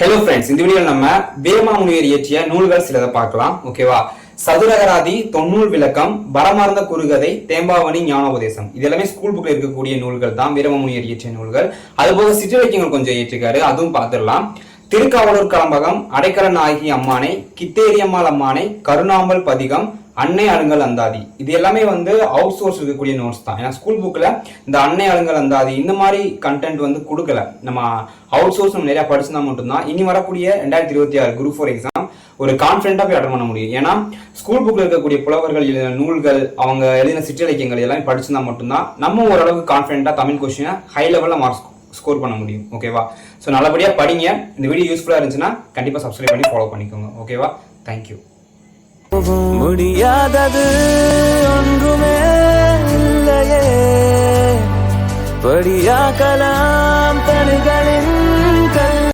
Hello friends இந்த வீடியோவில் நம்ம வீரமாமுனிவர் இயற்றிய நூல்கள் சிலதை பார்க்கலாம் ஓகேவா சதுரகராதி தொன்னூல் விளக்கம் வரமார்ந்த குறுகதை தேம்பாவணி ஞானோபதேசம். இது எல்லாமே ஸ்கூல் புக்ல இருக்கக்கூடிய நூல்கள் தான் வீரமாமுனிவர் இயற்றிய நூல்கள். அதுபோக சிற்றிலக்கியங்கள் கொஞ்சம் இயற்றிருக்காரு அதுவும் பார்த்துடலாம். திருக்காவலூர் கலம்பகம் அடைக்கல நாயகி அம்மானை கித்தேரியம்மாள் அம்மானை கருணாம்பல் பதிகம் அன்னை அழுங்கல் அந்தாதி. இது எல்லாமே வந்து அவுட் சோர்ஸ் இருக்கக்கூடிய நோட்ஸ் தான். ஏன்னா ஸ்கூல் புக்கில் இந்த அன்னை அழுங்கல் அந்தாதி இந்த மாதிரி கண்டென்ட் வந்து கொடுக்கல. நம்ம அவுட் சோர்ஸ் நம்ம நிறையா படிச்சிருந்தா மட்டும்தான். இனி வரக்கூடிய ரெண்டாயிரத்தி இருபத்தி ஆறு குரூப் ஃபோர் எக்ஸாம் ஒரு கான்ஃபிடென்ட்டாக போய் அட்டன் பண்ண முடியும். ஏன்னா ஸ்கூல் புக்கில் இருக்கக்கூடிய புலவர்கள் எழுதின நூல்கள் அவங்க எழுதின சிற்றிலக்கியங்கள் எல்லாமே படிச்சிருந்தா மட்டும்தான் நம்ம ஓரளவுக்கு கான்ஃபிடென்ட்டாக தமிழ் கொஸ்டினை ஹை லெவலில் மார்க் ஸ்கோர் பண்ண முடியும். ஓகேவா ஸோ நல்லபடியாக படிங்க. இந்த வீடியோ யூஸ்ஃபுல்லாக இருந்துச்சுன்னா கண்டிப்பாக சப்ஸ்கிரைப் பண்ணி ஃபாலோ பண்ணிக்கோங்க. ஓகேவா தேங்க்யூ முடியாதது ஒன்றுமே இல்லையே. படியாக்கலாம் தனிகளே